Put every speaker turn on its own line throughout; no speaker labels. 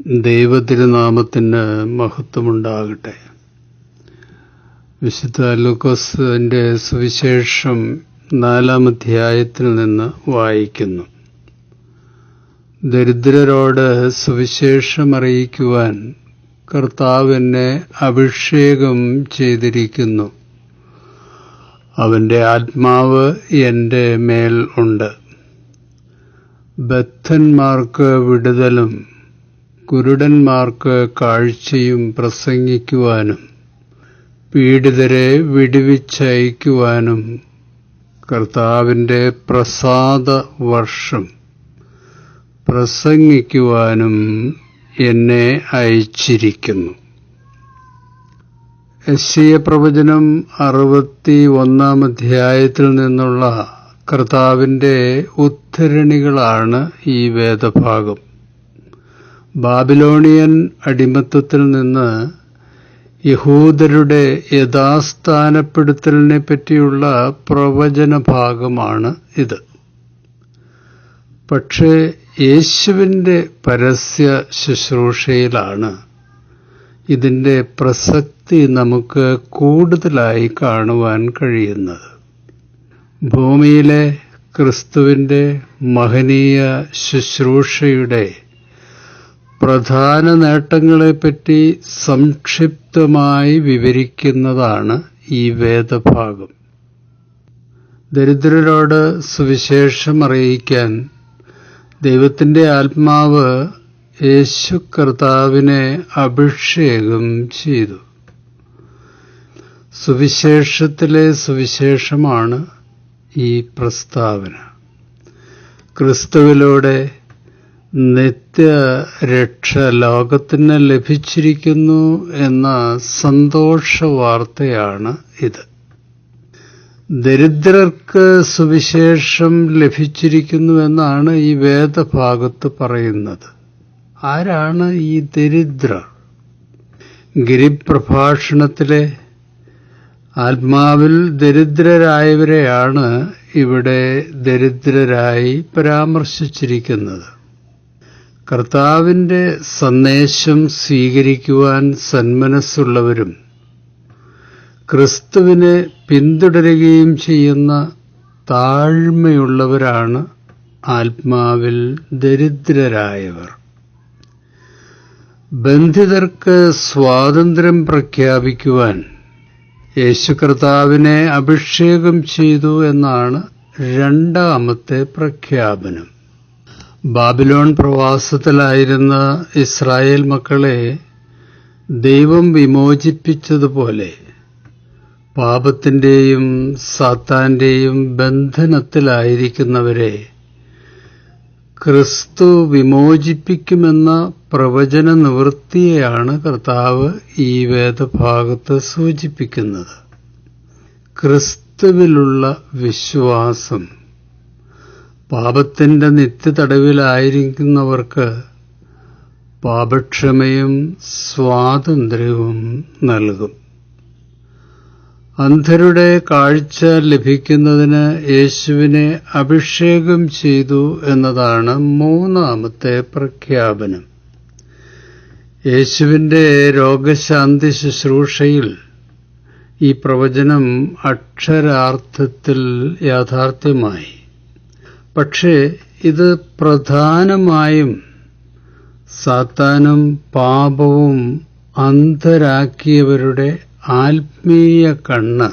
ദൈവതിരുനാമത്തിന് മഹത്വമുണ്ടാകട്ടെ. വിശുദ്ധ ലൂക്കോസിന്റെ സുവിശേഷം നാലാം അധ്യായത്തിൽ നിന്ന് വായിക്കുന്നു. ദരിദ്രരോട് സുവിശേഷം അറിയിക്കുവാൻ കർത്താവ് എന്നെ അഭിഷേകം ചെയ്തിരിക്കുന്നു. അവന്റെ ആത്മാവ് എന്റെ മേൽ ഉണ്ട്. ബദ്ധന്മാർക്ക് വിടുതലും കുരുടന്മാർക്ക് കാഴ്ചയും പ്രസംഗിക്കുവാനും പീഡിതരെ വിടുവിച്ചയക്കുവാനും കർത്താവിന്റെ പ്രസാദ വർഷം പ്രസംഗിക്കുവാനും എന്നെ അയച്ചിരിക്കുന്നു. എസ്സിയ പ്രവചനം അറുപത്തി ഒന്നാം അധ്യായത്തിൽ നിന്നുള്ള കർത്താവിന്റെ ഉദ്ധരണികളാണ് ഈ വേദഭാഗം. ബാബിലോണിയൻ അടിമത്തത്തിൽ നിന്ന് യഹൂദരുടെ യഥാസ്ഥാനപ്പെടുത്തലിനെ പറ്റിയുള്ള പ്രവചന ഭാഗമാണ് ഇത്. പക്ഷേ യേശുവിന്റെ പരസ്യ ശുശ്രൂഷയിലാണ് ഇതിന്റെ പ്രസക്തി നമുക്ക് കൂടുതലായി കാണുവാൻ കഴിയുന്നത്. ഭൂമിയിലെ ക്രിസ്തുവിന്റെ മഹനീയ ശുശ്രൂഷയുടെ പ്രധാന നേട്ടങ്ങളെപ്പറ്റി സംക്ഷിപ്തമായി വിവരിക്കുന്നതാണ് ഈ വേദഭാഗം. ദരിദ്രരോട് സുവിശേഷം അറിയിക്കാൻ ദൈവത്തിന്റെ ആത്മാവ് യേശു കർത്താവിനെ അഭിഷേകം ചെയ്തു. സുവിശേഷത്തിലെ സുവിശേഷമാണ് ഈ പ്രസ്താവന. ക്രിസ്തുവിലൂടെ നിത്യരക്ഷ ലോകത്തിന് ലഭിച്ചിരിക്കുന്നു എന്ന സന്തോഷ വാർത്തയാണ് ഇത്. ദരിദ്രർക്ക് സുവിശേഷം ലഭിച്ചിരിക്കുന്നു എന്നാണ് ഈ വേദഭാഗത്ത് പറയുന്നത്. ആരാണ് ഈ ദരിദ്രർ ഗിരിപ്രഭാഷണത്തിലെ ആത്മാവിൽ ദരിദ്രരായവരെയാണ് ഇവിടെ ദരിദ്രരായി പരാമർശിച്ചിരിക്കുന്നത്. കർത്താവിന്റെ സന്ദേശം സ്വീകരിക്കുവാൻ സന്മനസ്സുള്ളവരും ക്രിസ്തുവിനെ പിന്തുടരുകയും ചെയ്യുന്ന താഴ്മയുള്ളവരാണ് ആത്മാവിൽ ദരിദ്രരായവർ. ബന്ധിതർക്ക് സ്വാതന്ത്ര്യം പ്രഖ്യാപിക്കുവാൻ യേശു കർത്താവിനെ അഭിഷേകം ചെയ്തു എന്നാണ് രണ്ടാമത്തെ പ്രഖ്യാപനം. ബാബിലോൺ പ്രവാസത്തിലായിരുന്ന ഇസ്രായേൽ മക്കളെ ദൈവം വിമോചിപ്പിച്ചതുപോലെ പാപത്തിന്റെയും സാത്താന്റെയും ബന്ധനത്തിലായിരിക്കുന്നവരെ ക്രിസ്തു വിമോചിപ്പിക്കുമെന്ന പ്രവചന നിവൃത്തിയെയാണ് കർത്താവ് ഈ വേദഭാഗത്ത് സൂചിപ്പിക്കുന്നത്. ക്രിസ്തുവിലുള്ള വിശ്വാസം പാപത്തിന്റെ നിത്യതടവിലായിരിക്കുന്നവർക്ക് പാപക്ഷമയും സ്വാതന്ത്ര്യവും നൽകും. അന്ധരുടെ കാഴ്ച ലഭിക്കുന്നതിന് യേശുവിനെ അഭിഷേകം ചെയ്തു എന്നതാണ് മൂന്നാമത്തെ പ്രഖ്യാപനം. യേശുവിന്റെ രോഗശാന്തി ശുശ്രൂഷയിൽ ഈ പ്രവചനം അക്ഷരാർത്ഥത്തിൽ യാഥാർത്ഥ്യമായി. പക്ഷേ ഇത് പ്രധാനമായും സാത്താനും പാപവും അന്ധരാക്കിയവരുടെ ആത്മീയ കണ്ണ്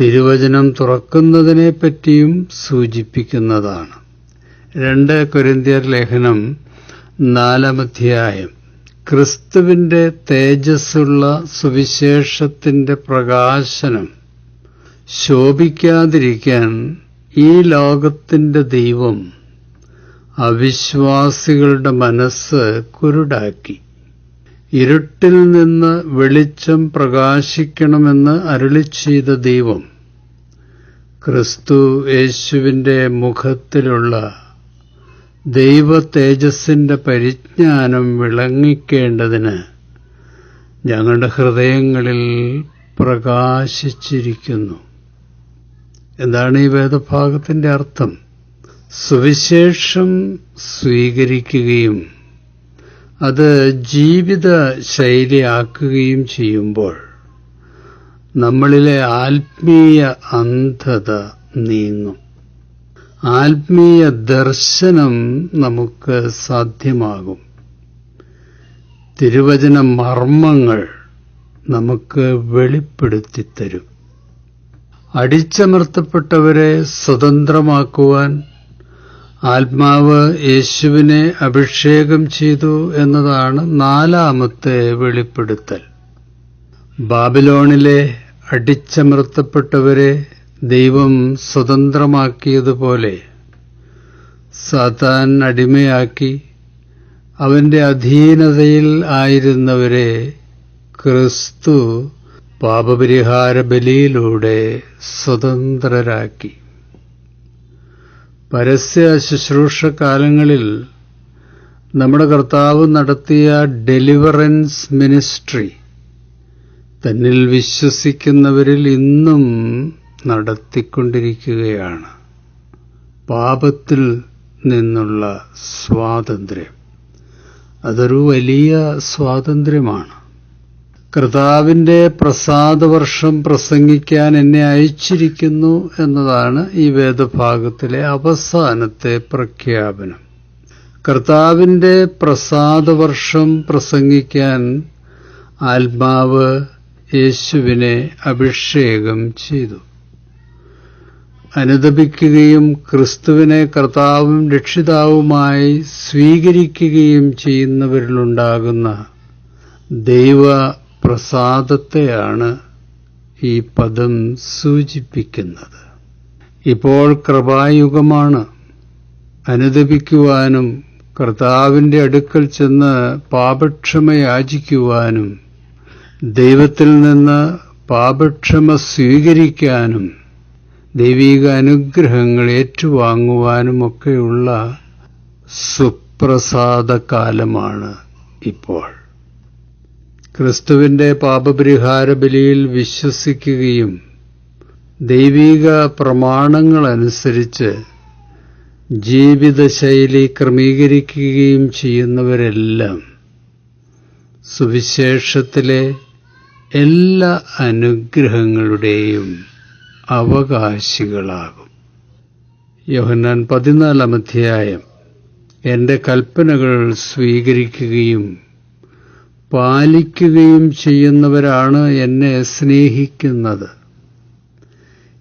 തിരുവചനം തുറക്കുന്നതിനെ പറ്റിയും സൂചിപ്പിക്കുന്നതാണ്. രണ്ട് കൊരിന്തിയർ ലേഖനം നാലാമധ്യായം. ക്രിസ്തുവിന്റെ തേജസ്സുള്ള സുവിശേഷത്തിന്റെ പ്രകാശനം ശോഭിക്കാതിരിക്കാൻ ഈ ലോകത്തിന്റെ ദൈവം അവിശ്വാസികളുടെ മനസ്സ് കുരുടാക്കി. ഇരുട്ടിൽ നിന്ന് വെളിച്ചം പ്രകാശിക്കണമെന്ന് അരുളി ചെയ്ത ദൈവം ക്രിസ്തു യേശുവിന്റെ മുഖത്തിലുള്ള ദൈവ തേജസ്സിന്റെ പരിജ്ഞാനം വിളങ്ങിക്കേണ്ടതിന് ഞങ്ങളുടെ ഹൃദയങ്ങളിൽ പ്രകാശിച്ചിരിക്കുന്നു. എന്താണ് ഈ വേദഭാഗത്തിന്റെ അർത്ഥം? സുവിശേഷം സ്വീകരിക്കുകയും അത് ജീവിത ശൈലിയാക്കുകയും ചെയ്യുമ്പോൾ നമ്മളിലെ ആത്മീയ അന്ധത നീങ്ങും. ആത്മീയ ദർശനം നമുക്ക് സാധ്യമാകും. തിരുവചന മർമ്മങ്ങൾ നമുക്ക് വെളിപ്പെടുത്തിത്തരും. അടിച്ചമർത്തപ്പെട്ടവരെ സ്വതന്ത്രമാക്കുവാൻ ആത്മാവ് യേശുവിനെ അഭിഷേകം ചെയ്തു എന്നതാണ് നാലാമത്തെ വെളിപ്പെടുത്തൽ. ബാബിലോണിലെ അടിച്ചമർത്തപ്പെട്ടവരെ ദൈവം സ്വതന്ത്രമാക്കിയതുപോലെ സാത്താൻ അടിമയാക്കി അവന്റെ അധീനതയിൽ ആയിരുന്നവരെ ക്രിസ്തു പാപപരിഹാര ബലിയിലൂടെ സ്വതന്ത്രരാക്കി. പരസ്യ ശുശ്രൂഷ കാലങ്ങളിൽ നമ്മുടെ കർത്താവ് നടത്തിയ ഡെലിവറൻസ് മിനിസ്ട്രി തന്നിൽ വിശ്വസിക്കുന്നവരിൽ ഇന്നും നടത്തിക്കൊണ്ടിരിക്കുകയാണ്. പാപത്തിൽ നിന്നുള്ള സ്വാതന്ത്ര്യം. അതൊരു വലിയ സ്വാതന്ത്ര്യമാണ്. കർത്താവിന്റെ പ്രസാദവർഷം പ്രസംഗിക്കാൻ എന്നെ അയച്ചിരിക്കുന്നു എന്നതാണ് ഈ വേദഭാഗത്തിലെ അവസാനത്തെ പ്രഖ്യാപനം. കർത്താവിന്റെ പ്രസാദവർഷം പ്രസംഗിക്കാൻ ആത്മാവ് യേശുവിനെ അഭിഷേകം ചെയ്തു. അനുദപിക്കുകയും ക്രിസ്തുവിനെ കർത്താവും രക്ഷിതാവുമായി സ്വീകരിക്കുകയും ചെയ്യുന്നവരിലുണ്ടാകുന്ന ദൈവ പ്രസാദത്തെയാണ് ഈ പദം സൂചിപ്പിക്കുന്നത്. ഇപ്പോൾ കൃപായുഗമാണ്. അനുദപിക്കുവാനും കർത്താവിന്റെ അടുക്കൽ ചെന്ന് പാപക്ഷമ യാചിക്കുവാനും ദൈവത്തിൽ നിന്ന് പാപക്ഷമ സ്വീകരിക്കാനും ദൈവിക അനുഗ്രഹങ്ങൾ ഏറ്റുവാങ്ങുവാനുമൊക്കെയുള്ള സുപ്രസാദ കാലമാണ് ഇപ്പോൾ. ക്രിസ്തുവിന്റെ പാപപരിഹാര ബലിയിൽ വിശ്വസിക്കുകയും ദൈവിക പ്രമാണങ്ങളനുസരിച്ച് ജീവിതശൈലി ക്രമീകരിക്കുകയും ചെയ്യുന്നവരെല്ലാം സുവിശേഷത്തിലെ എല്ലാ അനുഗ്രഹങ്ങളുടെയും അവകാശികളാകും. യോഹന്നാൻ പതിനാലാം അധ്യായം. എന്റെ കൽപ്പനകൾ സ്വീകരിക്കുകയും പാലിക്കുകയും ചെയ്യുന്നവരാണ് എന്നെ സ്നേഹിക്കുന്നത്.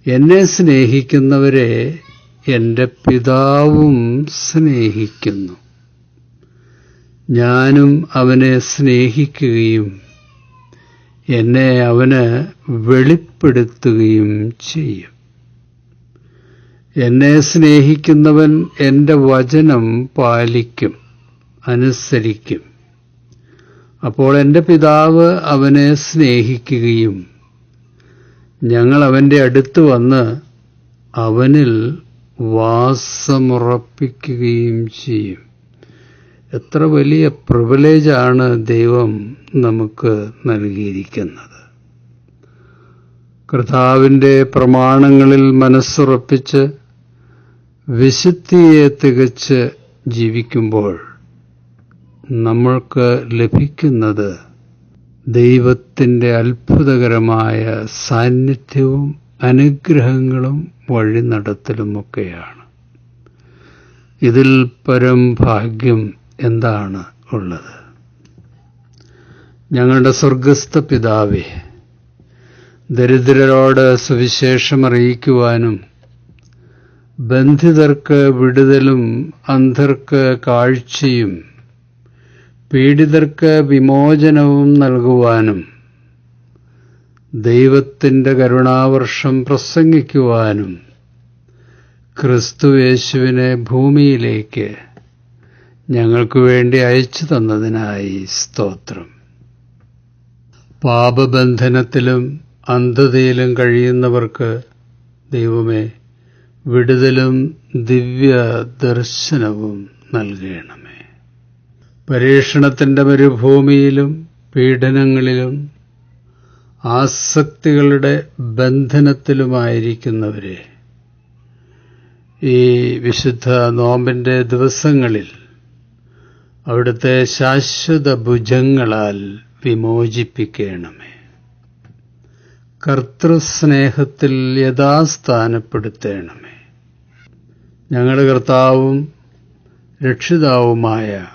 എന്നെ സ്നേഹിക്കുന്നവരെ എന്റെ പിതാവും സ്നേഹിക്കുന്നു. ഞാനും അവനെ സ്നേഹിക്കുകയും എന്നെ അവന് വെളിപ്പെടുത്തുകയും ചെയ്യും. എന്നെ സ്നേഹിക്കുന്നവൻ എന്റെ വചനം പാലിക്കും അനുസരിക്കും. അപ്പോൾ എന്റെ പിതാവ് അവനെ സ്നേഹിക്കുകയും ഞങ്ങൾ അവന്റെ അടുത്ത് വന്ന് അവനിൽ വാസമുറപ്പിക്കുകയും ചെയ്യും. എത്ര വലിയ പ്രിവിലേജാണ് ദൈവം നമുക്ക് നൽകിയിരിക്കുന്നത്. കർത്താവിന്റെ പ്രമാണങ്ങളിൽ മനസ്സുറപ്പിച്ച് വിശുദ്ധിയെ തികച്ച് ജീവിക്കുമ്പോൾ നമ്മൾക്ക് ലഭിക്കുന്നത് ദൈവത്തിന്റെ അത്ഭുതകരമായ സാന്നിധ്യവും അനുഗ്രഹങ്ങളും വഴി നടത്തലുമൊക്കെയാണ് ഇതിൽ പരം ഭാഗ്യം എന്താണ് ഉള്ളത്? ഞങ്ങളുടെ സ്വർഗസ്ഥ പിതാവേ ദരിദ്രരോട് സുവിശേഷം അറിയിക്കുവാനും ബന്ധിതർക്ക് വിടുതലും അന്ധർക്ക് കാഴ്ചയും പീഡിതർക്ക് വിമോചനവും നൽകുവാനും ദൈവത്തിന്റെ കരുണാവർഷം പ്രസംഗിക്കുവാനും ക്രിസ്തുവേശുവിനെ ഭൂമിയിലേക്ക് ഞങ്ങൾക്ക് വേണ്ടി അയച്ചു തന്നതിനായി സ്തോത്രം. പാപബന്ധനത്തിലും അന്ധതയിലും കഴിയുന്നവർക്ക് ദൈവമേ വിടുതലും ദിവ്യ ദർശനവും നൽകണമേ. പരീക്ഷണത്തിന്റെ മരുഭൂമിയിലും പീഡനങ്ങളിലും ആസക്തികളുടെ ബന്ധനത്തിലുമായിരിക്കുന്നവരെ ഈ വിശുദ്ധ നോമ്പിന്റെ ദിവസങ്ങളിൽ അവിടുത്തെ ശാശ്വത ഭുജങ്ങളാൽ വിമോചിപ്പിക്കണമേ. കർത്തൃസ്നേഹത്തിൽ യഥാസ്ഥാനപ്പെടുത്തേണമേ. ഞങ്ങളുടെ കർത്താവും രക്ഷിതാവുമായ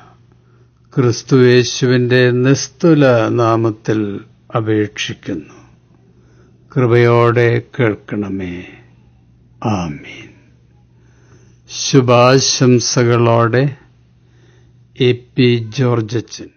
ക്രിസ്തുയേശുവിന്റെ നിസ്തുല നാമത്തിൽ അപേക്ഷിക്കുന്നു. കൃപയോടെ കേൾക്കണമേ. ആമീൻ. ശുഭാശംസകളോടെ എ പി ജോർജച്ചൻ.